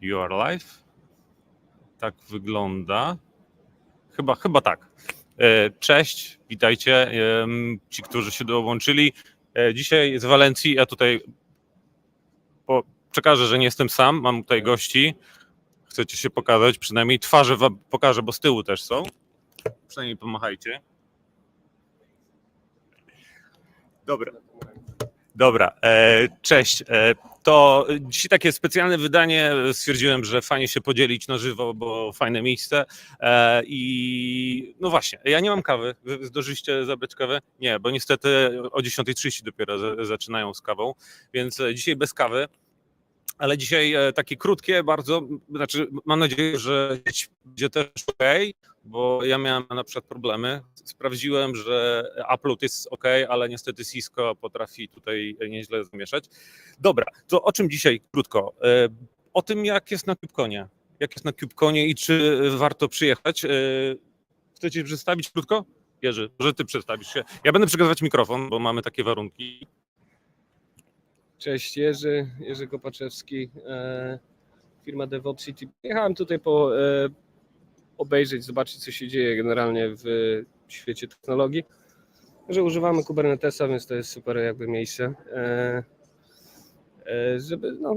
You are live. Tak wygląda. Chyba, chyba tak. E, Cześć, witajcie. Ci, którzy się dołączyli. E, Dzisiaj z Walencji, ja tutaj po, przekażę, że nie jestem sam, mam tutaj gości. Chcecie się pokazać, przynajmniej twarze wam pokażę, bo z tyłu też są. Przynajmniej pomachajcie. Dobra. Dobra, e, cześć. E, to dzisiaj takie specjalne wydanie. Stwierdziłem, że fajnie się podzielić na żywo, bo fajne miejsce. E, I no właśnie, ja nie mam kawy. Wy zdążyliście zabrać kawę? Nie, bo niestety o 10.30 dopiero za- zaczynają z kawą, więc e, dzisiaj bez kawy. Ale dzisiaj e, takie krótkie, bardzo, znaczy mam nadzieję, że będzie też ok, bo ja miałem na przykład problemy. Sprawdziłem, że upload jest ok, ale niestety Cisco potrafi tutaj nieźle zamieszać. Dobra, to o czym dzisiaj krótko? E, O tym, jak jest na KubeConie. Jak jest na KubeConie i czy warto przyjechać. E, Chcecie przedstawić krótko? Jerzy, że ty przedstawisz się. Ja będę przekazywać mikrofon, bo mamy takie warunki. Cześć, Jerzy, Jerzy Kopaczewski, e, firma DevOps City. Jechałem tutaj po e, obejrzeć, zobaczyć co się dzieje generalnie w świecie technologii. Że używamy Kubernetesa, więc to jest super jakby miejsce, e, żeby no,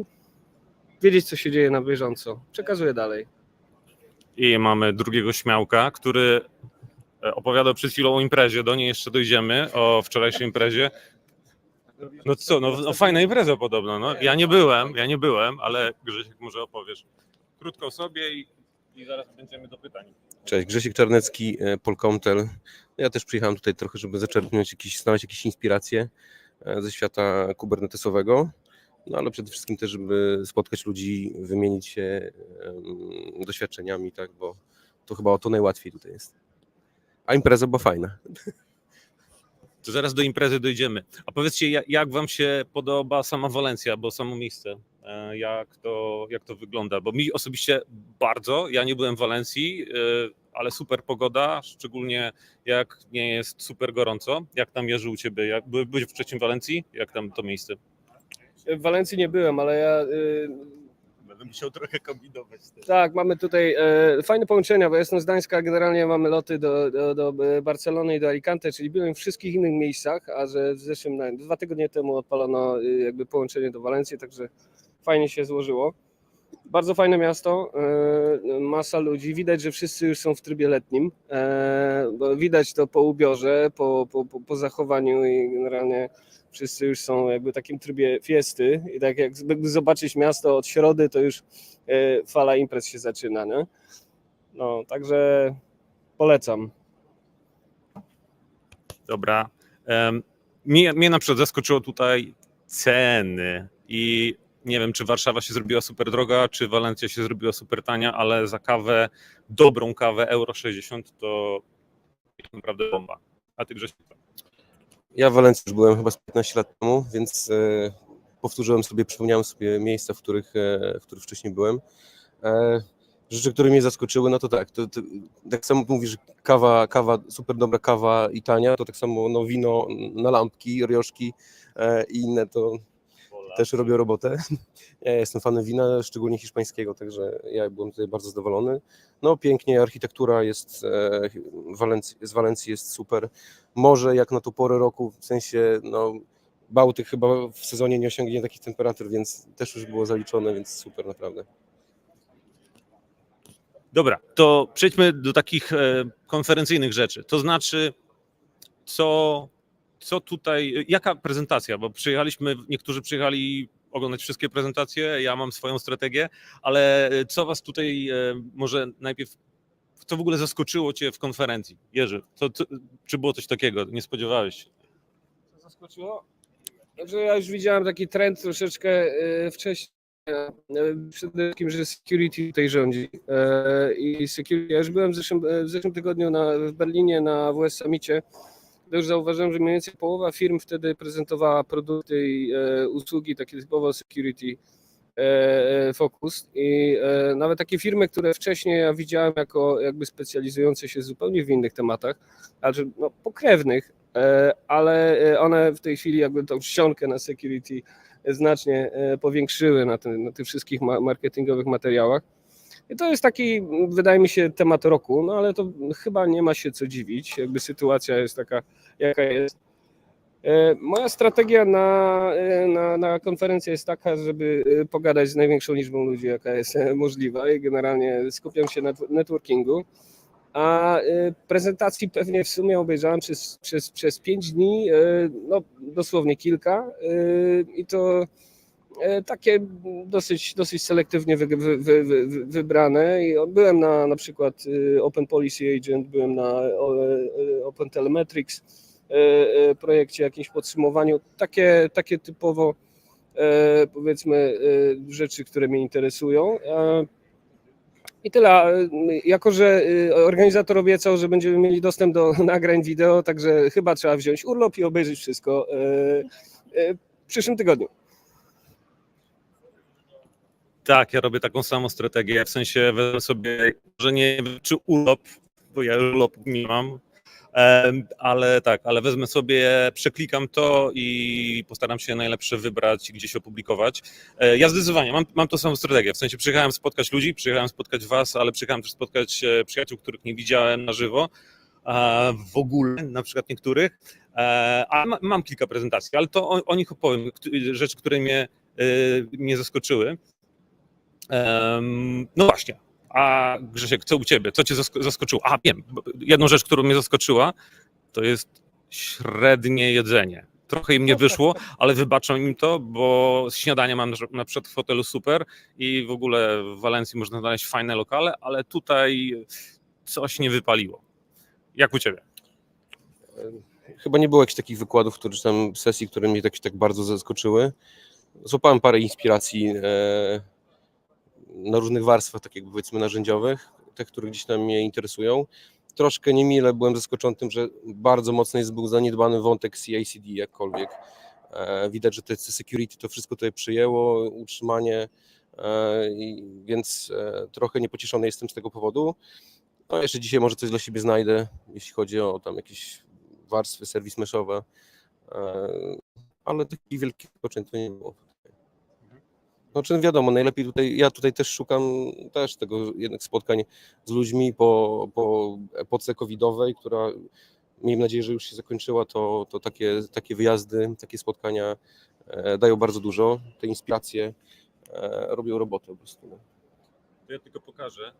wiedzieć co się dzieje na bieżąco. Przekazuję dalej. I mamy drugiego śmiałka, który opowiadał przed chwilą o imprezie. Do niej jeszcze dojdziemy, o wczorajszej imprezie. No co, no, no fajna impreza podobno. No. Ja nie byłem, ja nie byłem, ale Grzesiek może opowiesz krótko o sobie i, i zaraz będziemy do pytań. Cześć, Grzesiek Czarnecki, e, Polkomtel. Ja też przyjechałem tutaj trochę, żeby zaczerpnąć jakieś, znaleźć jakieś inspiracje e, ze świata kubernetesowego, no ale przede wszystkim też, żeby spotkać ludzi, wymienić się doświadczeniami, tak, bo to chyba o to najłatwiej tutaj jest. A impreza była fajna. To zaraz do imprezy dojdziemy. A powiedzcie, jak, wam się podoba sama Walencja, bo samo miejsce, e, jak to, jak to wygląda? Bo mi osobiście bardzo, ja nie byłem w Walencji, e, ale super pogoda, szczególnie jak nie jest super gorąco. Jak tam Jerzy u ciebie? Jak, by- byłeś wcześniej w Walencji? Jak tam to miejsce? W Walencji nie byłem, ale ja Będę musiał trochę kombinować. Tak, mamy tutaj e, fajne połączenia, bo jestem z Gdańska, generalnie mamy loty do, do, do Barcelony i do Alicante, czyli byłem w wszystkich innych miejscach, a że w zeszłym, dwa tygodnie temu odpalono y, jakby połączenie do Walencji, także fajnie się złożyło. Bardzo fajne miasto, e, masa ludzi, widać, że wszyscy już są w trybie letnim, e, widać to po ubiorze, po, po, po, zachowaniu i generalnie wszyscy już są jakby w takim trybie fiesty i tak jak zobaczyć miasto od środy, to już e, fala imprez się zaczyna, nie? No, także polecam. Dobra. Mnie, mnie na przykład zaskoczyło tutaj ceny i nie wiem, czy Warszawa się zrobiła super droga, czy Walencja się zrobiła super tania, ale za kawę, dobrą kawę, euro 60 to naprawdę bomba. A ty Grzesiek? Ja w Walencji już byłem chyba z 15 lat temu, więc e, powtórzyłem sobie, przypomniałem sobie miejsca, w których, e, w których wcześniej byłem. E, rzeczy, które mnie zaskoczyły, no to tak, to, to, tak samo mówisz, kawa, kawa, super dobra kawa i tania, to tak samo no, wino na lampki, rioszki e, i inne to też robią robotę. Ja jestem fanem wina, szczególnie hiszpańskiego, także ja byłem tutaj bardzo zadowolony. No pięknie, architektura jest e, Walencji, z Walencji jest super. Morze jak na tą porę roku, w sensie no, Bałtyk chyba w sezonie nie osiągnie takich temperatur, więc też już było zaliczone, więc super naprawdę. Dobra, to przejdźmy do takich e, konferencyjnych rzeczy. To znaczy, co, co tutaj, jaka prezentacja? Bo przyjechaliśmy, niektórzy przyjechali oglądać wszystkie prezentacje, ja mam swoją strategię, ale e, co was tutaj e, może najpierw, co w ogóle zaskoczyło cię w konferencji? Jerzy, to, to, czy było coś takiego? Nie spodziewałeś się? Co zaskoczyło? Także ja już widziałem taki trend troszeczkę e, wcześniej. Przede wszystkim, że security tutaj rządzi. I security, ja już byłem w zeszłym, w zeszłym tygodniu na, w Berlinie na WS Summicie. Już zauważyłem, że mniej więcej połowa firm wtedy prezentowała produkty i e, usługi takie typowo security e, focus i e, nawet takie firmy, które wcześniej ja widziałem jako jakby specjalizujące się zupełnie w innych tematach, że, no, pokrewnych, e, ale e, one w tej chwili jakby tą ściankę na security znacznie e, powiększyły na, tym, na tych wszystkich ma- marketingowych materiałach. I to jest taki, wydaje mi się, temat roku, no ale to chyba nie ma się co dziwić, jakby sytuacja jest taka, jaka jest. E, Moja strategia na, e, na, na konferencję jest taka, żeby e, pogadać z największą liczbą ludzi, jaka jest możliwa i generalnie skupiam się na networkingu. A prezentacji pewnie w sumie obejrzałem przez, przez, przez pięć dni, no dosłownie kilka i to takie dosyć, dosyć selektywnie wy, wy, wy, wy, wybrane. I byłem na na przykład e, Open Policy Agent, byłem na e, Open Telemetrics e, e, projekcie, jakimś podsumowaniu. Takie, takie typowo e, powiedzmy e, rzeczy, które mnie interesują. E, I tyle. E, Jako, że e, organizator obiecał, że będziemy mieli dostęp do nagrań wideo, także chyba trzeba wziąć urlop i obejrzeć wszystko e, e, w przyszłym tygodniu. Tak, ja robię taką samą strategię, w sensie wezmę sobie, że nie czy urlop, bo ja urlop nie mam, ale tak, ale wezmę sobie, przeklikam to i postaram się najlepsze wybrać i gdzieś opublikować. E, Ja zdecydowanie mam, mam tą samą strategię, w sensie przyjechałem spotkać ludzi, przyjechałem spotkać was, ale przyjechałem też spotkać e, przyjaciół, których nie widziałem na żywo, w ogóle, na przykład niektórych, E, a ma- mam kilka prezentacji, ale to o, o nich opowiem, rzeczy, które mnie, mnie zaskoczyły. No właśnie. A Grzesiek, co u ciebie? Co cię zask- zaskoczyło? A wiem, jedną rzecz, którą mnie zaskoczyła, to jest średnie jedzenie. Trochę im nie wyszło, ale wybaczą im to, bo śniadanie mam na- na przykład w hotelu super i w ogóle w Walencji można znaleźć fajne lokale, ale tutaj coś nie wypaliło. Jak u ciebie? Chyba nie było jakichś takich wykładów, które, czy tam sesji, które mnie tak, tak bardzo zaskoczyły. Złapałem parę inspiracji e, na różnych warstwach, tak jakby powiedzmy narzędziowych, te, które gdzieś tam mnie interesują. Troszkę niemile byłem zaskoczony tym, że bardzo mocno jest był zaniedbany wątek CICD jakkolwiek. E, widać, że te security to wszystko tutaj przyjęło, utrzymanie, e, więc e, trochę niepocieszony jestem z tego powodu. No jeszcze dzisiaj może coś dla siebie znajdę, jeśli chodzi o tam jakieś warstwy serwis meszowe, ale takich wielkich wypoczęć to nie było. Znaczy wiadomo, najlepiej tutaj, ja tutaj też szukam też tego jednak spotkań z ludźmi po, po epoce covidowej, która miejmy nadzieję, że już się zakończyła, to, to takie, takie wyjazdy, takie spotkania e, dają bardzo dużo, te inspiracje e, robią robotę po prostu. no. To ja tylko pokażę.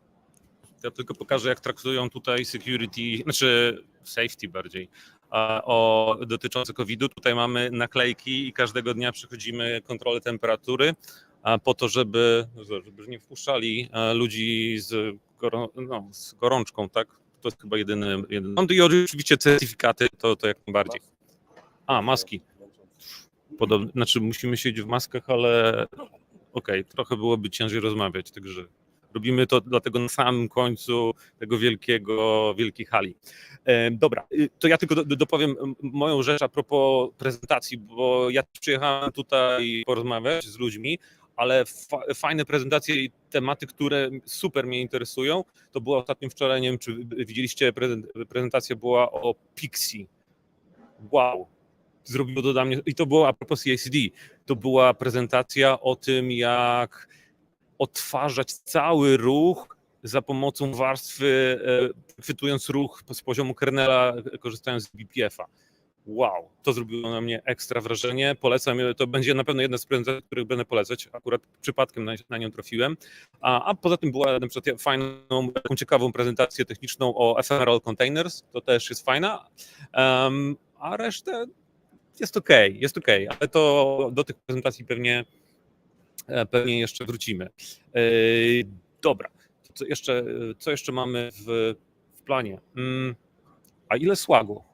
Ja tylko pokażę, jak traktują tutaj security, znaczy safety bardziej, o, dotyczące COVID-u. Tutaj mamy naklejki i każdego dnia przechodzimy kontrolę temperatury po to, żeby, żeby nie wpuszczali e, ludzi z, gorą, no, z gorączką, tak? To jest chyba jedyny. jedyny. No i oczywiście certyfikaty, to, to jak najbardziej. A, maski. Podobnie, znaczy musimy siedzieć w maskach, ale okej, trochę byłoby ciężej rozmawiać, także robimy to dlatego na samym końcu tego wielkiego, wielkiej hali. E, Dobra, y, to ja tylko do- dopowiem moją rzecz a propos prezentacji, bo ja przyjechałem tutaj porozmawiać z ludźmi, ale fa- fajne prezentacje i tematy, które super mnie interesują, to była ostatnio wczoraj, nie wiem czy widzieliście, prezent- prezentacja była o Pixie. Wow, zrobiło to dla mnie, i to było a propos CICD, to była prezentacja o tym, jak odtwarzać cały ruch za pomocą warstwy, e, chwytując ruch z poziomu kernela, korzystając z BPF-a. Wow, to zrobiło na mnie ekstra wrażenie. Polecam, to będzie na pewno jedna z prezentacji, których będę polecać. Akurat przypadkiem na, na nią trafiłem. A, a poza tym była na przykład fajną, taką ciekawą prezentację techniczną o ephemeral containers. To też jest fajna. Um, a resztę jest ok, jest ok, ale to do tych prezentacji pewnie, e, pewnie jeszcze wrócimy. E, Dobra, co jeszcze, co jeszcze mamy w, w planie? Mm, A ile słagu?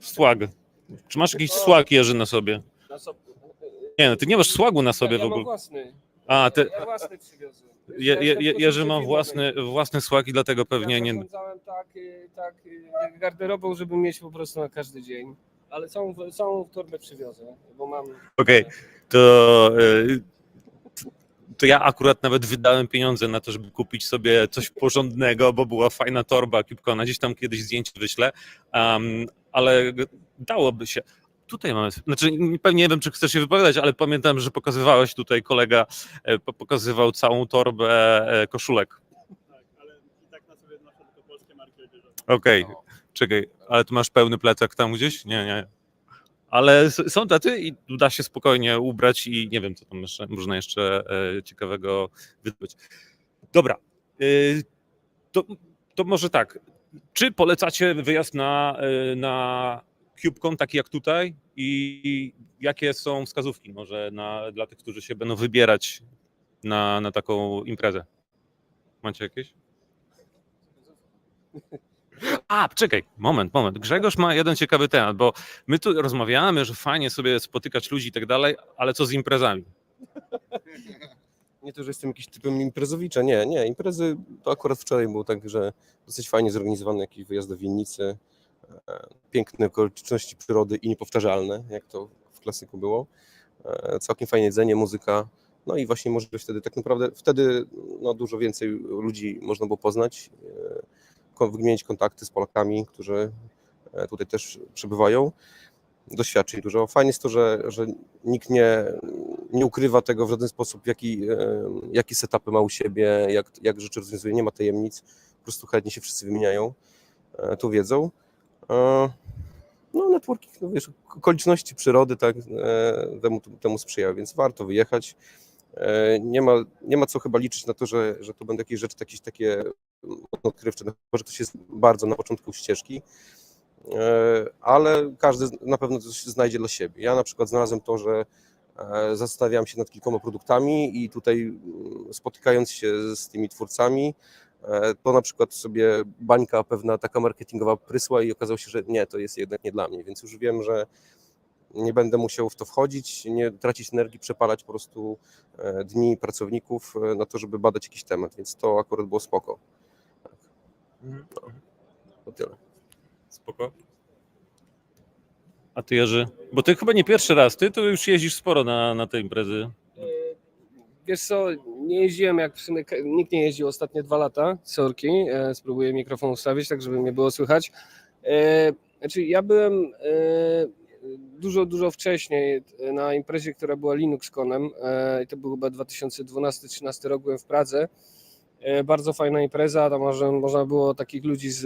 Swag. Czy masz jakiś swag, Jerzy, na sobie? Nie, no ty nie masz słagu na sobie ja, w ja mam ogóle. własny. A, ty, Ja własny przywiozłem. Je, je, je, Jerzy ma własny, własny swag i dlatego pewnie ja nie... tak, y, tak y, garderobą, żeby mieć po prostu na każdy dzień. Ale całą, całą torbę przywiozę, bo mam. Okej, to, y, to ja akurat nawet wydałem pieniądze na to, żeby kupić sobie coś porządnego, bo była fajna torba Kipkona, gdzieś tam kiedyś zdjęcie wyślę, um, ale dałoby się. tutaj mamy, znaczy pewnie nie wiem, czy chcesz się wypowiadać, ale pamiętam, że pokazywałeś tutaj, kolega e, po- pokazywał całą torbę e, koszulek. Tak, ale i tak na sobie noszę tylko polskie marki odzieżowe. Okej, czekaj, ale tu masz pełny plecak tam gdzieś? Nie, nie. Ale są tacy i da się spokojnie ubrać i nie wiem, co tam jeszcze, można jeszcze e, ciekawego wydobyć. Dobra, y, to, to może tak. Czy polecacie wyjazd na, e, na CubeCon, taki jak tutaj? I jakie są wskazówki może na, dla tych, którzy się będą wybierać na, na taką imprezę? Macie jakieś? A, czekaj, moment, moment. Grzegorz ma jeden ciekawy temat, bo my tu rozmawiamy, że fajnie sobie spotykać ludzi i tak dalej, ale co z imprezami? Nie to, że jestem jakiś typem imprezowicza, nie, nie. Imprezy to akurat wczoraj było tak, że dosyć fajnie zorganizowany jakiś wyjazd do Winnicy, e, piękne okoliczności przyrody i niepowtarzalne, jak to w klasyku było. E, Całkiem fajne jedzenie, muzyka, no i właśnie możliwość wtedy, tak naprawdę wtedy no, dużo więcej ludzi można było poznać, e, wymienić kontakty z Polakami, którzy e, tutaj też przebywają doświadczeń dużo. Fajnie jest to, że, że nikt nie, nie ukrywa tego w żaden sposób, jaki, e, jaki setupy ma u siebie, jak, jak rzeczy rozwiązuje, nie ma tajemnic, po prostu chętnie się wszyscy wymieniają e, tą wiedzą. No, networking, no wiesz, okoliczności przyrody tak temu, temu sprzyjają, więc warto wyjechać. Nie ma, nie ma co chyba liczyć na to, że, że to będą jakieś rzeczy jakieś takie odkrywcze, no, chyba, że ktoś jest bardzo na początku ścieżki, E, ale każdy na pewno coś znajdzie dla siebie. Ja na przykład znalazłem to, że e, zastanawiałem się nad kilkoma produktami i tutaj mm, spotykając się z tymi twórcami, e, to na przykład sobie bańka pewna taka marketingowa prysła i okazało się, że nie, to jest jednak nie dla mnie, więc już wiem, że nie będę musiał w to wchodzić, nie tracić energii, przepalać po prostu dni pracowników na to, żeby badać jakiś temat, więc to akurat było spoko. To tyle. Spoko. A ty Jerzy? Bo ty chyba nie pierwszy raz, ty to już jeździsz sporo na, na te imprezy. E, Wiesz co, nie jeździłem jak w sumie nikt nie jeździł ostatnie dwa lata, sorki, e, spróbuję mikrofon ustawić, tak żeby mnie było słychać. E, Znaczy ja byłem e, dużo, dużo wcześniej na imprezie, która była LinuxConem e, i to był chyba 2012-13 rok, byłem w Pradze. E, Bardzo fajna impreza, tam można, można było takich ludzi z,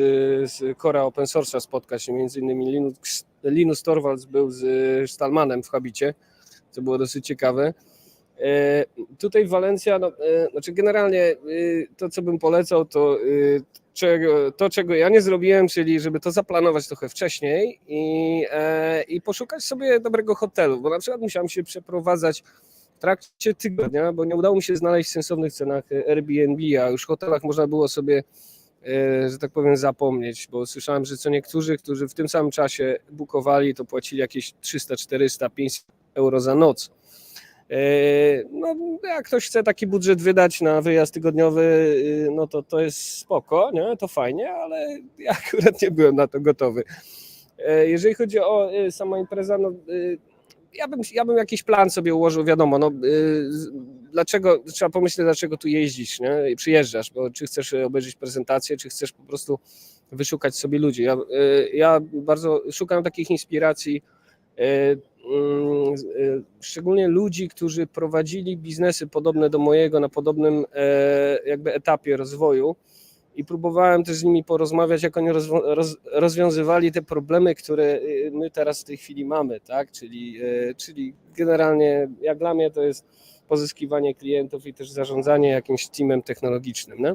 z Cora Open Source'a spotkać, między innymi Linux, Linus Torvalds był z Stallmanem w Habicie, co było dosyć ciekawe. E, Tutaj Walencja, no, e, znaczy generalnie to, co bym polecał, to czego, to, czego ja nie zrobiłem, czyli żeby to zaplanować trochę wcześniej i, i poszukać sobie dobrego hotelu, bo na przykład musiałem się przeprowadzać trakcie tygodnia, bo nie udało mi się znaleźć w sensownych cenach Airbnb, a już w hotelach można było sobie, e, że tak powiem, zapomnieć, bo słyszałem, że co niektórzy, którzy w tym samym czasie bukowali, to płacili jakieś 300, 400, 500 euro za noc. E, No, jak ktoś chce taki budżet wydać na wyjazd tygodniowy, y, no to to jest spoko, nie? to fajnie, ale ja akurat nie byłem na to gotowy. E, Jeżeli chodzi o y, sama impreza, no, y, ja, bym, ja bym jakiś plan sobie ułożył, wiadomo, no, y, dlaczego, trzeba pomyśleć, dlaczego tu jeździsz, nie? i przyjeżdżasz, bo czy chcesz obejrzeć prezentację, czy chcesz po prostu wyszukać sobie ludzi. Ja, y, ja bardzo szukam takich inspiracji, y, mm, y, szczególnie ludzi, którzy prowadzili biznesy podobne do mojego na podobnym e, jakby etapie rozwoju i próbowałem też z nimi porozmawiać, jak oni rozwiązywali te problemy, które y, my teraz w tej chwili mamy, tak? Czyli, e, czyli generalnie jak dla mnie to jest pozyskiwanie klientów i też zarządzanie jakimś teamem technologicznym, nie?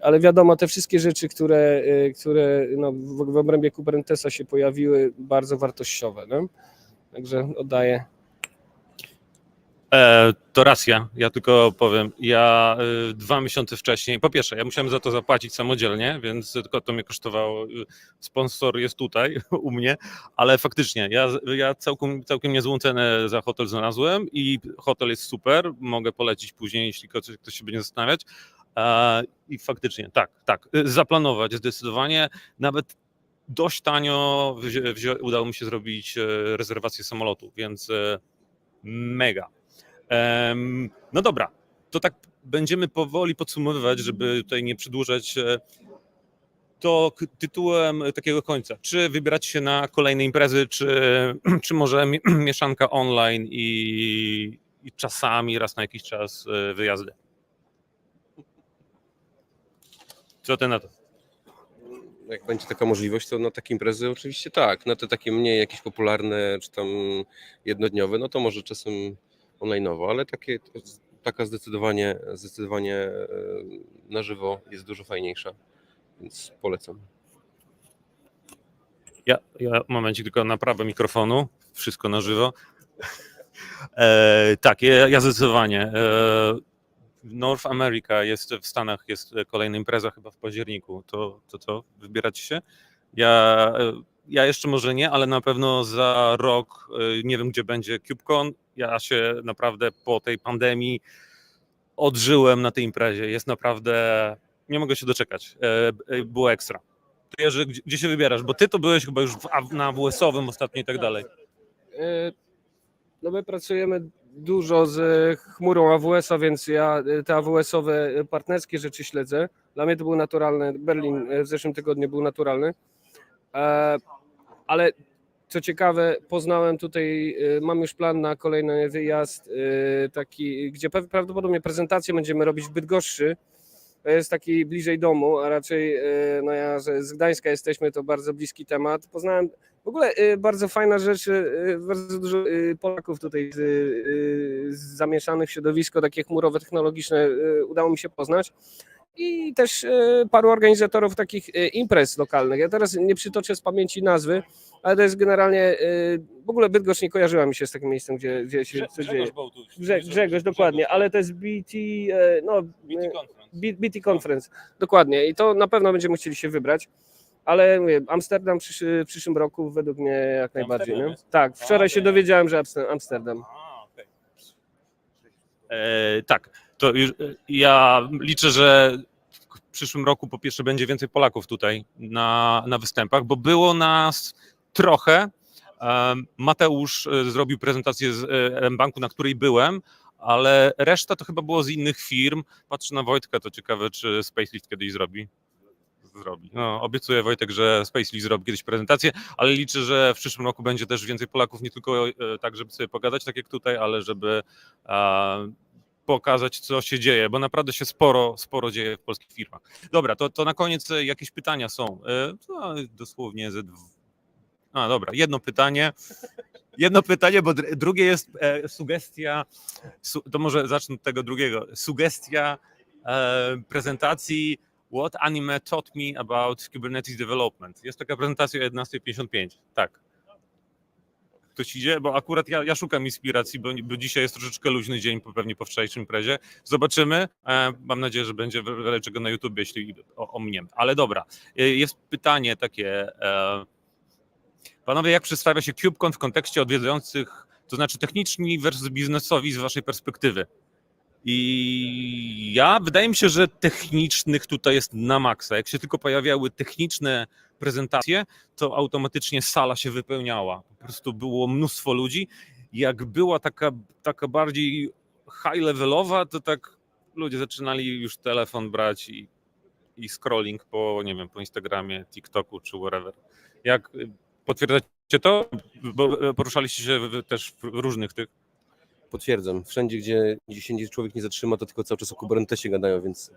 Ale wiadomo, te wszystkie rzeczy, które, y, które no, w, w obrębie Kubernetesa się pojawiły, bardzo wartościowe. Nie? Także oddaję. E, to racja, ja tylko powiem, ja y, dwa miesiące wcześniej, po pierwsze, ja musiałem za to zapłacić samodzielnie, więc tylko to mnie kosztowało, y, sponsor jest tutaj u mnie, ale faktycznie, ja, ja całkiem, całkiem niezłą cenę za hotel znalazłem i hotel jest super, mogę polecić później, jeśli ktoś, ktoś się będzie zastanawiać e, i faktycznie, tak, tak, y, zaplanować zdecydowanie, nawet dość tanio udało mi się zrobić e, rezerwację samolotu, więc e, mega. No dobra, to tak będziemy powoli podsumowywać, żeby tutaj nie przedłużać. e, to tytułem takiego końca. Czy wybierać się na kolejne imprezy, czy, czy może mi- mieszanka online i, i czasami raz na jakiś czas e, wyjazdy? Co ty na to? Jak będzie taka możliwość, to na takie imprezy oczywiście tak. Na te takie mniej jakieś popularne, czy tam jednodniowe, no to może czasem online'owo, ale takie, taka zdecydowanie, zdecydowanie e, na żywo jest dużo fajniejsza, więc polecam. Ja, ja momencik tylko naprawę mikrofonu, wszystko na żywo. E, tak, ja, ja zdecydowanie. E, North America jest w Stanach, jest kolejna impreza chyba w październiku. To to, to wybieracie się? Ja, e, ja jeszcze może nie, ale na pewno za rok e, nie wiem, gdzie będzie CubeCon. Ja się naprawdę po tej pandemii odżyłem na tej imprezie. Jest naprawdę, nie mogę się doczekać. E, e, Było ekstra. Jerzy, gdzie, się wybierasz? Bo ty to byłeś chyba już na WS-owym ostatnio i tak dalej. E, No my pracujemy dużo z chmurą AWS-a, więc ja te AWS-owe partnerskie rzeczy śledzę. Dla mnie to był naturalny, Berlin w zeszłym tygodniu był naturalny. Ale co ciekawe, poznałem tutaj, e, mam już plan na kolejny wyjazd, e, taki, gdzie prawdopodobnie prezentację będziemy robić w Bydgoszczy. To jest taki bliżej domu, a raczej, e, no ja, że z Gdańska jesteśmy, to bardzo bliski temat. Poznałem w ogóle y, bardzo fajna rzecz, y, bardzo dużo y, Polaków tutaj y, y, zamieszanych w środowisko takie chmurowe, technologiczne y, udało mi się poznać. I też y, paru organizatorów takich y, imprez lokalnych. Ja teraz nie przytoczę z pamięci nazwy, ale to jest generalnie, y, w ogóle Bydgoszcz nie kojarzyła mi się z takim miejscem, gdzie, gdzie się coś dzieje. Grze, Grzegorz, dokładnie, ale to jest BT, e, no, BT Conference. BT Conference, dokładnie. I to na pewno będziemy chcieli się wybrać. Ale mówię, Amsterdam w przyszy, przyszłym roku według mnie jak najbardziej. Nie? Tak, wczoraj się okej. dowiedziałem, że Amster- Amsterdam. A, okej. E, tak, to e, ja liczę, że w przyszłym roku po pierwsze będzie więcej Polaków tutaj na, na występach, bo było nas trochę. Mateusz e, zrobił prezentację z e, banku, na której byłem, ale reszta to chyba było z innych firm. Patrzę na Wojtka, to ciekawe, czy Spacelift kiedyś zrobi. Zrobi. No, obiecuję Wojtek, że Spacelift zrobi kiedyś prezentację, ale liczę, że w przyszłym roku będzie też więcej Polaków, nie tylko tak, żeby sobie pogadać, tak jak tutaj, ale żeby pokazać, co się dzieje, bo naprawdę się sporo, sporo dzieje w polskich firmach. Dobra, to, to na koniec e, jakieś pytania są. E, to dosłownie ze dw... A, dobra, jedno pytanie. Jedno pytanie, bo dr- drugie jest e, sugestia, su, to może zacznę od tego drugiego. Sugestia e, prezentacji What Anime Taught Me About Kubernetes Development. Jest taka prezentacja o 11.55. Tak. Ktoś idzie? Bo akurat ja, ja szukam inspiracji, bo, bo dzisiaj jest troszeczkę luźny dzień, pewnie po wczorajszym imprezie. Zobaczymy. E, mam nadzieję, że będzie wiele czego na YouTube, jeśli o, o mnie. Ale dobra. E, Jest pytanie takie. E, panowie, jak przedstawia się KubeCon w kontekście odwiedzających, to znaczy techniczni versus biznesowi z waszej perspektywy? I ja wydaje mi się, że technicznych tutaj jest na maksa. Jak się tylko pojawiały techniczne prezentacje, to automatycznie sala się wypełniała. Po prostu było mnóstwo ludzi. Jak była taka, taka bardziej high levelowa, to tak ludzie zaczynali już telefon brać i, i scrolling po, nie wiem, po Instagramie, TikToku czy wherever. Jak potwierdzacie to? Bo y, poruszaliście się też w różnych tych. Potwierdzam, wszędzie gdzie, gdzie się człowiek nie zatrzyma, to tylko cały czas o Kubernetesie gadają, więc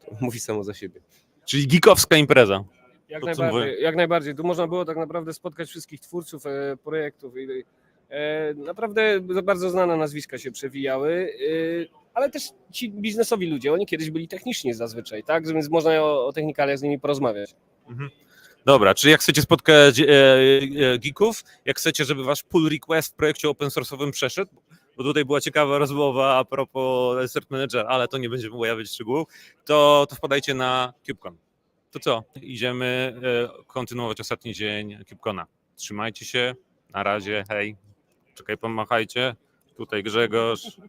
to mówi samo za siebie. Czyli geekowska impreza. Jak najbardziej, jak najbardziej. Tu można było tak naprawdę spotkać wszystkich twórców e, projektów. I, e, naprawdę bardzo znane nazwiska się przewijały, e, ale też ci biznesowi ludzie, oni kiedyś byli techniczni zazwyczaj, tak? Więc można o, o technikaliach z nimi porozmawiać. Dobra, czyli jak chcecie spotkać e, e, geeków, jak chcecie, żeby wasz pull request w projekcie open source'owym przeszedł, bo tutaj była ciekawa rozmowa a propos Cert Manager, ale to nie będziemy ujawniać szczegółów, to, to wpadajcie na KubeCon. To co? Idziemy e, kontynuować ostatni dzień KubeCona. Trzymajcie się, na razie, hej. Czekaj, pomachajcie. Tutaj Grzegorz.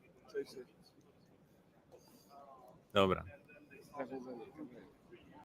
Dobra.